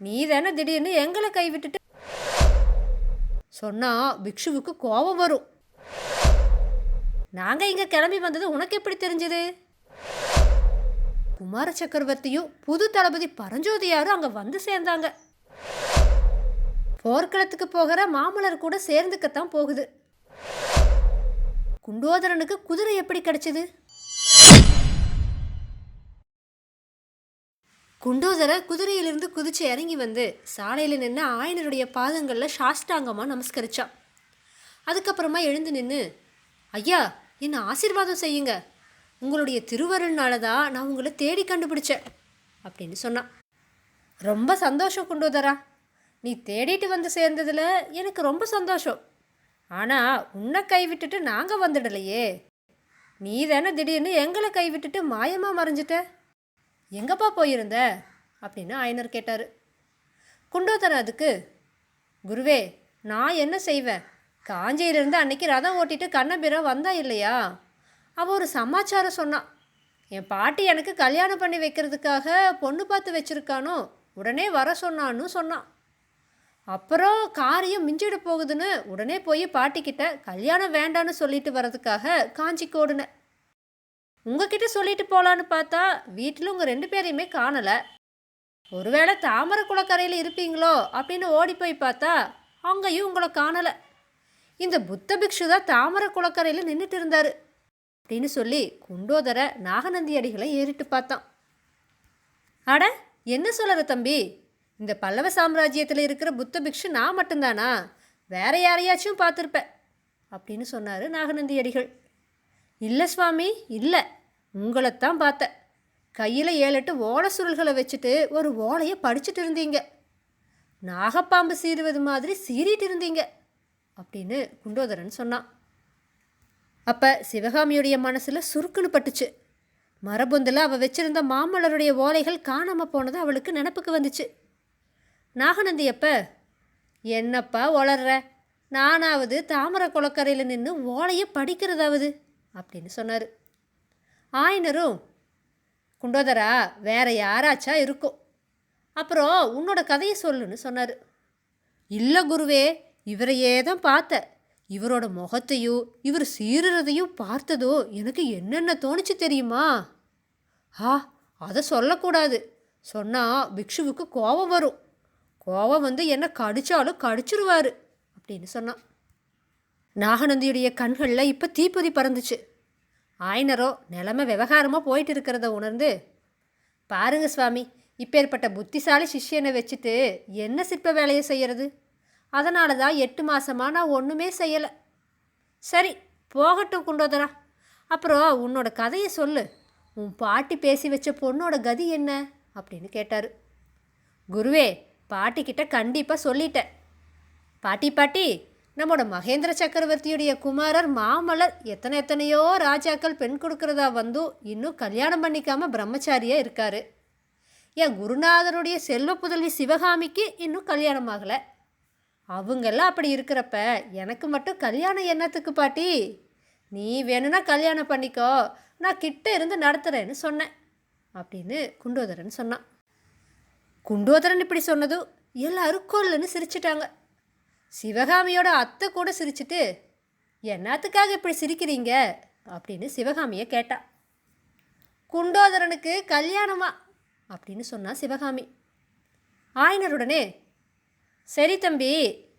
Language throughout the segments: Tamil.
நீ தானே திடீர்னு எங்களை கைவிட்டுட்டு சொன்னால் பிக்ஷுவுக்கு கோபம் வரும். நாங்கள் இங்கே கிளம்பி வந்தது உனக்கு எப்படி தெரிஞ்சது? குமார சக்கரவர்த்தியும் புது தளபதி பரஞ்சோதியாரும் அங்கே வந்து சேர்ந்தாங்க. போர்க்களத்துக்கு போகிற மாமலர் கூட சேர்ந்துக்கத்தான் போகுது. குண்டோதரனுக்கு குதிரை எப்படி கிடைச்சிது? குண்டோதர குதிரையிலிருந்து குதிச்சு இறங்கி வந்து சாலையில் நின்று ஆயனருடைய பாதங்களில் சாஷ்டாங்கமாக நமஸ்கரித்தான் அதுக்கப்புறமா எழுந்து நின்று ஐயா என்ன ஆசீர்வாதம் செய்யுங்க. உங்களுடைய திருவருள்னால தான் நான் உங்களை தேடி கண்டுபிடிச்சேன் அப்படின்னு சொன்னான். ரொம்ப சந்தோஷம் குண்டோதரா. நீ தேடிட்டு வந்து சேர்ந்ததில் எனக்கு ரொம்ப சந்தோஷம். ஆனால் உன்னை கைவிட்டுட்டு நாங்கள் வந்துடலையே. நீ தானே திடீர்னு எங்களை கைவிட்டுட்டு மாயமாக மறைஞ்சிட்ட. எங்கப்பா போயிருந்த? அப்படின்னு ஆயனர் கேட்டார். குண்டோதரன் அதுக்கு குருவே நான் என்ன செய்வேன்? காஞ்சியிலிருந்து அன்னைக்கு ரதம் ஓட்டிட்டு கண்ணபிரம் வந்தா இல்லையா? அவள் ஒரு சமாச்சாரம் சொன்னான் என் பாட்டி எனக்கு கல்யாணம் பண்ணி வைக்கிறதுக்காக பொண்ணு பார்த்து வச்சுருக்கானோ? உடனே வர சொன்னான்னு சொன்னான் அப்புறம் காரியம் மிஞ்சிட போகுதுன்னு உடனே போய் பாட்டிக்கிட்ட கல்யாணம் வேண்டான்னு சொல்லிட்டு வர்றதுக்காக காஞ்சிக்கு ஓடுனேன் உங்ககிட்ட சொல்லிட்டு போகலான்னு பார்த்தா வீட்டில் உங்கள் ரெண்டு பேரையுமே காணலை. ஒருவேளை தாமரை குளக்கரையில் இருப்பீங்களோ அப்படின்னு ஓடி போய் பார்த்தா அங்கேயும் உங்களை காணலை. இந்த புத்த பிக்ஷு தான் தாமரை குளக்கரையில் நின்றுட்டு இருந்தார் அப்படின்னு சொல்லி குண்டோதர நாகநந்தி அடிகளை ஏறிட்டு பார்த்தான். அட என்ன சொல்லுற தம்பி? இந்த பல்லவ சாம்ராஜ்யத்தில் இருக்கிற புத்த பிக்ஷு நான் மட்டும்தானா? வேற யாரையாச்சும் பார்த்துருப்பேன் அப்படின்னு சொன்னார் நாகநந்தி அடிகள். இல்லை சுவாமி இல்லை. உங்களைத்தான் பார்த்தேன். கையில் ஏழெட்டு ஓலை சுருள்களை வச்சுட்டு ஒரு ஓலையை படிச்சுட்டு இருந்தீங்க. நாகப்பாம்பு சீறுவது மாதிரி சீறிட்டு இருந்தீங்க அப்படின்னு குண்டோதரன் சொன்னான். அப்போ சிவகாமியுடைய மனசில் சுருக்குன்னு பட்டுச்சு. மரபொந்தில் அவள் வச்சிருந்த மாமல்லருடைய ஓலைகள் காணாமல் போனது அவளுக்கு நினப்புக்கு வந்துச்சு. நாகநந்தி அப்ப என்னப்பா வளர்ற நானாவது தாமரை குளக்கரையில் நின்று ஓலையை படிக்கிறதாவது? அப்படின்னு சொன்னார். ஆயனரும் குண்டோதரா வேற யாராச்சா இருக்கும் அப்புறம் உன்னோட கதையை சொல்லுன்னு சொன்னார். இல்லை குருவே இவரையே தான் பார்த்த. இவரோட முகத்தையும் இவர் சீருறதையும் பார்த்ததோ எனக்கு என்னென்ன தோணுச்சு தெரியுமா? ஆ அதை சொல்லக்கூடாது. சொன்னால் பிக்ஷுவுக்கு கோபம் வரும். கோபம் வந்து என்ன கடிச்சாலும் கடிச்சிருவார் அப்படின்னு சொன்னான். நாகநந்தியுடைய கண்களில் இப்போ தீப்பொதி பறந்துச்சு. ஆயனரோ நிலமை விவகாரமாக போயிட்டு இருக்கிறத உணர்ந்து பாருங்க சுவாமி இப்பேற்பட்ட புத்திசாலி சிஷ்யனை வச்சுட்டு என்ன சிற்ப வேலையை செய்கிறது அதனால தான் எட்டு மாதமாக நான் ஒன்றுமே செய்யலை. சரி போகட்டும் குண்டோதரா. அப்புறம் உன்னோட கதையை சொல்லு. உன் பாட்டி பேசி வச்ச பொண்ணோட கதி என்ன? அப்படின்னு கேட்டார். குருவே பாட்டிக்கிட்ட கண்டிப்பாக சொல்லிட்டேன். பாட்டி பாட்டி நம்மோட மகேந்திர சக்கரவர்த்தியுடைய குமாரர் மாமலர் எத்தனை எத்தனையோ ராஜாக்கள் பெண் கொடுக்கறதா வந்தும் இன்னும் கல்யாணம் பண்ணிக்காம பிரம்மச்சாரியாக இருக்காரு. என் குருநாதருடைய செல்வ புதல்வி சிவகாமிக்கு இன்னும் கல்யாணம் ஆகலை. அவங்கெல்லாம் அப்படி இருக்கிறப்ப எனக்கு மட்டும் கல்யாணம் என்னத்துக்கு பாட்டி? நீ வேணும்னா கல்யாணம் பண்ணிக்கோ. நான் கிட்ட இருந்து நடத்துகிறேன்னு சொன்னேன் அப்படின்னு குண்டோதரன் சொன்னான். குண்டோதரன் இப்படி சொன்னதும் எல்லாரும் கொல்லுன்னு சிரிச்சிட்டாங்க. சிவகாமியோட அத்தை கூட சிரிச்சிட்டு என்னத்துக்காக இப்படி சிரிக்கிறீங்க? அப்படின்னு சிவகாமியை கேட்டா. குண்டோதரனுக்கு கல்யாணமா? அப்படின்னு சொன்னா சிவகாமி. ஆயனருடனே சரி தம்பி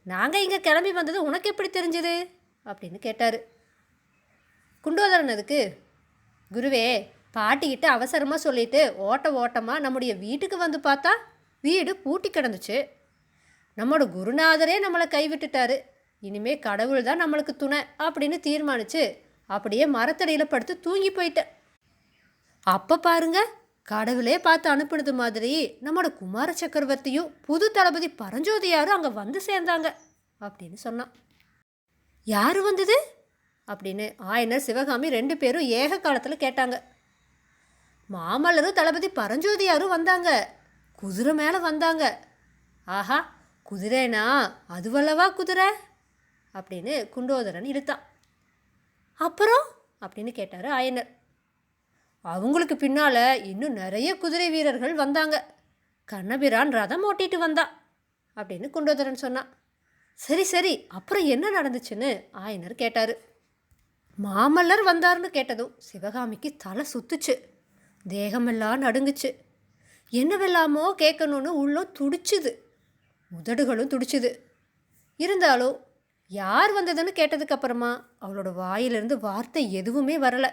நாங்கள் இங்கே கிளம்பி வந்தது உனக்கு எப்படி தெரிஞ்சது? அப்படின்னு கேட்டார். குண்டோதரன் அதுக்கு குருவே பாட்டிக்கிட்ட அவசரமாக சொல்லிட்டு ஓட்ட ஓட்டமாக நம்முடைய வீட்டுக்கு வந்து பார்த்தா வீடு பூட்டி கிடந்துச்சு. நம்மளோட குருநாதரே நம்மளை கைவிட்டுட்டாரு. இனிமே கடவுள் தான் நம்மளுக்கு துணை அப்படின்னு தீர்மானிச்சு அப்படியே மரத்தடியில் படுத்து தூங்கி போயிட்டேன் அப்போ பாருங்க கடவுளே பார்த்து அனுப்புனது மாதிரி நம்மளோட குமார சக்கரவர்த்தியும் புது தளபதி பரஞ்சோதியாரும் அங்கே வந்து சேர்ந்தாங்க அப்படின்னு சொன்னான். யார் வந்தது? அப்படின்னு ஆயனர் சிவகாமி ரெண்டு பேரும் ஏக காலத்தில் கேட்டாங்க. மாமல்லரும் தளபதி பரஞ்சோதியாரும் வந்தாங்க. குதிரை மேலே வந்தாங்க. ஆஹா குதிரைனா அதுவல்லவா குதிரை? அப்படின்னு குண்டோதரன் இழுத்தான். அப்புறம்? அப்படின்னு கேட்டார் ஆயனர். அவங்களுக்கு பின்னால் இன்னும் நிறைய குதிரை வீரர்கள் வந்தாங்க. கண்ணபிரான் ரதம் ஓட்டிட்டு வந்தா அப்படின்னு குண்டோதரன் சொன்னான். சரி சரி அப்புறம் என்ன நடந்துச்சுன்னு ஆயனர் கேட்டார். மாமல்லர் வந்தார்னு கேட்டதும் சிவகாமிக்கு தலை சுத்துச்சு. தேகமெல்லாம் நடுங்குச்சு. என்னவெல்லாமோ கேட்கணுன்னு உள்ளோ துடிச்சுது. உதடுகளும் துடிச்சுது. இருந்தாலும் யார் வந்ததுன்னு கேட்டதுக்கு அப்புறமா அவளோட வாயிலிருந்து வார்த்தை எதுவுமே வரல.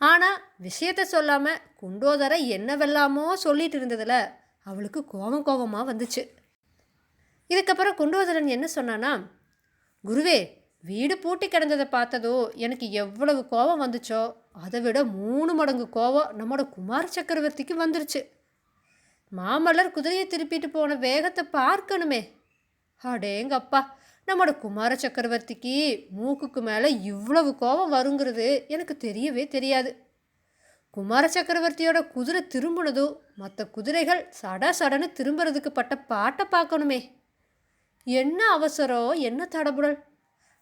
ஆனால் விஷயத்த சொல்லாமல் குண்டோதரை என்னவெல்லாமோ சொல்லிட்டு இருந்ததில் அவளுக்கு கோபம் கோபமாக வந்துச்சு. இதுக்கப்புறம் குண்டோதரன் என்ன சொன்னானா குருவே வீடு பூட்டி கிடந்ததை பார்த்ததோ எனக்கு எவ்வளவு கோபம் வந்துச்சோ அதை விட மூணு மடங்கு கோபம் நம்மளோட குமார சக்கரவர்த்திக்கு வந்துருச்சு. மாமல்லர் குதிரையை திருப்பிட்டு போன வேகத்தை பார்க்கணுமே. அடேங்கப்பா நம்மளோட குமார சக்கரவர்த்திக்கு மூக்குக்கு மேலே இவ்வளவு கோபம் வருங்கிறது எனக்கு தெரியவே தெரியாது. குமார சக்கரவர்த்தியோட குதிரை திரும்பினதும் மற்ற குதிரைகள் சட சடன்னு திரும்புறதுக்கு பட்ட பாட்டை பார்க்கணுமே. என்ன அவசரம் என்ன தடபுடல்.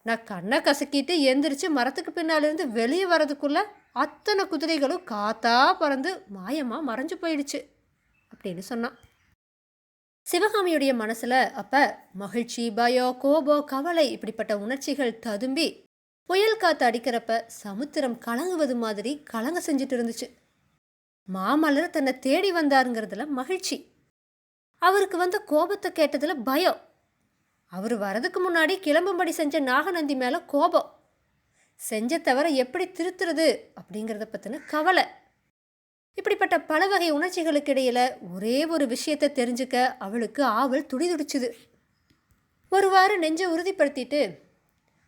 நான் கண்ணை கசக்கிட்டு எந்திரிச்சு மரத்துக்கு பின்னாலிருந்து வெளியே வர்றதுக்குள்ள அத்தனை குதிரைகளும் காத்தா பறந்து மாயமாக மறைஞ்சு போயிடுச்சு. அப்படின்னு சொன்னான். சிவகாமியுடைய மனசில் அப்போ மகிழ்ச்சி பயம் கோபம் கவலை இப்படிப்பட்ட உணர்ச்சிகள் ததும்பி புயல் காற்று அடிக்கிறப்ப சமுத்திரம் கலங்குவது மாதிரி கலங்க செஞ்சுட்டு இருந்துச்சு. மாமல்லர் தன்னை தேடி வந்தாருங்கிறதுல மகிழ்ச்சி. அவருக்கு வந்த கோபத்தை கேட்டதில் பயம். அவர் வரதுக்கு முன்னாடி கிளம்பும்படி செஞ்ச நாகநந்தி மேலே கோபம். செஞ்ச தவிர எப்படி திருத்துறது அப்படிங்கிறத பற்றின கவலை. இப்படிப்பட்ட பல வகை உணர்ச்சிகளுக்கு இடையில ஒரே ஒரு விஷயத்தை தெரிஞ்சுக்க அவளுக்கு ஆவல் துடிதுடிச்சுது. ஒருவாறு நெஞ்சை உறுதிப்படுத்திட்டு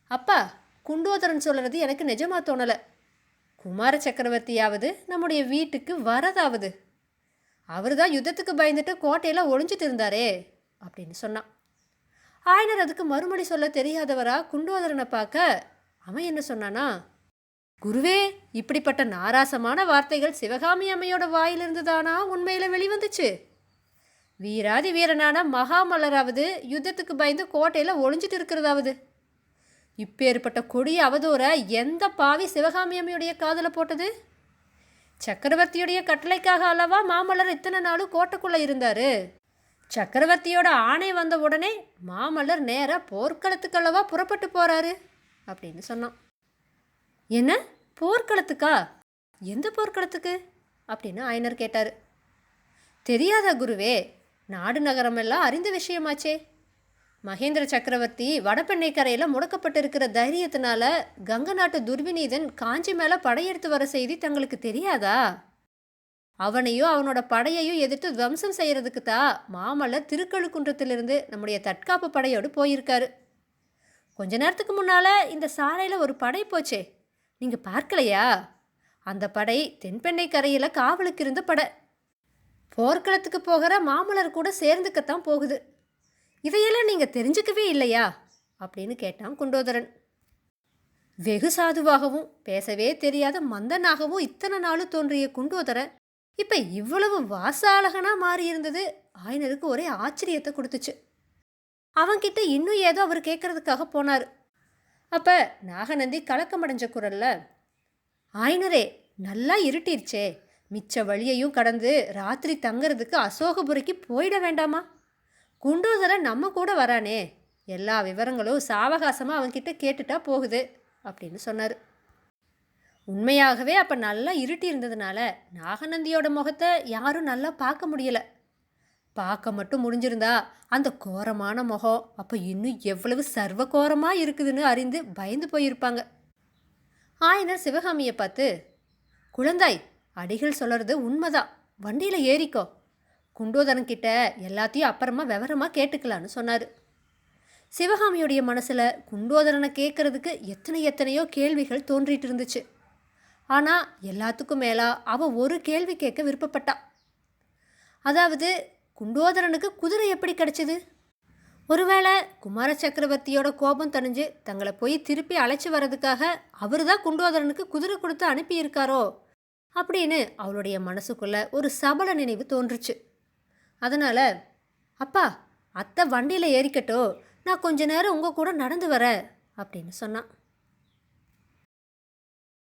அப்பா குண்டோதரன் சொல்கிறது எனக்கு நிஜமா தோணலை. குமார சக்கரவர்த்தியாவது நம்முடைய வீட்டுக்கு வரதாவது. அவர் தான் யுத்தத்துக்கு பயந்துட்டு கோட்டையில் ஒழிஞ்சிட்டு இருந்தாரே அப்படின்னு சொன்னான். ஆயனர் அதுக்கு மறுமொழி சொல்ல தெரியாதவரா குண்டோதரனை பார்க்க அவன் என்ன சொன்னானா குருவே இப்படிப்பட்ட நாராசமான வார்த்தைகள் சிவகாமி அம்மையோட வாயிலிருந்து தானா உண்மையில் வெளிவந்துச்சு? வீராதி வீரனான மகாமல்லராவது யுத்தத்துக்கு பயந்து கோட்டையில் ஒளிஞ்சிட்டு இருக்கிறதாவது. இப்பேற்பட்ட கொடிய அவதூறை எந்த பாவி சிவகாமி அம்மையுடைய காதில் போட்டது? சக்கரவர்த்தியுடைய கட்டளைக்காக அல்லவா மாமல்லர் இத்தனை நாளும் கோட்டைக்குள்ளே இருந்தார்? சக்கரவர்த்தியோட ஆணை வந்த உடனே மாமல்லர் நேராக போர்க்களத்துக்கல்லவா புறப்பட்டு போகிறாரு அப்படின்னு சொன்னான். என்ன? போர்க்களத்துக்கா? எந்த போர்க்களத்துக்கு? அப்படின்னு ஆயனர் கேட்டார். தெரியாதா குருவே? நாடு நகரமெல்லாம் அறிந்த விஷயமாச்சே. மகேந்திர சக்கரவர்த்தி வடபெண்ணை கரையில் முடக்கப்பட்டிருக்கிற தைரியத்தினால கங்க நாட்டு துர்விநீதன் காஞ்சி மேலே படையெடுத்து வர செய்தி தங்களுக்கு தெரியாதா? அவனையும் அவனோட படையையும் எதிர்த்து துவம்சம் செய்கிறதுக்கு தான் மாமல்ல திருக்கழுக்குன்றத்திலிருந்து நம்முடைய தற்காப்பு படையோடு போயிருக்காரு. கொஞ்ச நேரத்துக்கு முன்னால் இந்த சாலையில் ஒரு படை போச்சே. நீங்கள் பார்க்கலையா? அந்த படை தென்பெண்ணை கரையில் காவலுக்கு இருந்த படை. போர்க்களத்துக்கு போகிற மாமலர் கூட சேர்ந்துக்கத்தான் போகுது. இதையெல்லாம் நீங்கள் தெரிஞ்சுக்கவே இல்லையா? அப்படின்னு கேட்டான் குண்டோதரன். வெகு சாதுவாகவும் பேசவே தெரியாத மந்தனாகவும் இத்தனை நாளும் தோன்றிய குண்டோதரன் இப்போ இவ்வளவு வாசாலகனாக மாறியிருந்தது ஆயனருக்கு ஒரே ஆச்சரியத்தை கொடுத்துச்சு. அவன்கிட்ட இன்னும் ஏதோ அவர் கேட்கறதுக்காக போனார். அப்போ நாகநந்தி கலக்கமடைஞ்ச குரல்ல ஆயினரே நல்லா இருட்டிருச்சே. மிச்ச வழியையும் கடந்து ராத்திரி தங்கிறதுக்கு அசோகபுரிக்கு போயிட வேண்டாமா? குண்டோதரை நம்ம கூட வரானே. எல்லா விவரங்களும் சாவகாசமாக அவன்கிட்ட கேட்டுட்டா போகுது அப்படின்னு சொன்னார். உண்மையாகவே அப்போ நல்லா இருட்டி இருந்ததுனால நாகநந்தியோட முகத்தை யாரும் நல்லா பார்க்க முடியலை. பார்க்க மட்டும் முடிஞ்சிருந்தா அந்த கோரமான முகம் அப்போ இன்னும் எவ்வளவு சர்வ கோரமாக இருக்குதுன்னு அறிந்து பயந்து போயிருப்பாங்க. ஆயனர் சிவகாமியை பார்த்து குழந்தாய் அடிகள் சொல்கிறது உண்மைதான். வண்டியில் ஏறிக்கோ. குண்டோதரன் கிட்ட எல்லாத்தையும் அப்புறமா விவரமாக கேட்டுக்கலான்னு சொன்னார். சிவகாமியுடைய மனசில் குண்டோதரனை கேட்கறதுக்கு எத்தனை எத்தனையோ கேள்விகள் தோன்றிட்டு இருந்துச்சு. ஆனால் எல்லாத்துக்கும் மேலாக அவள் ஒரு கேள்வி கேட்க விருப்பப்பட்டா. அதாவது குண்டோதரனுக்கு குதிரை எப்படி கிடைச்சது? ஒருவேளை குமார சக்கரவர்த்தியோட கோபம் தணிஞ்சு தங்களை போய் திருப்பி அழைச்சி வர்றதுக்காக அவர் தான் குண்டோதரனுக்கு குதிரை கொடுத்து அனுப்பியிருக்காரோ? அப்படின்னு அவளுடைய மனசுக்குள்ள ஒரு சபல நினைவு தோன்றுச்சு. அதனால் அப்பா அத்தை வண்டியில் ஏறிக்கட்டோ நான் கொஞ்ச நேரம் உங்கள் கூட நடந்து வரேன் அப்படின்னு சொன்னான்.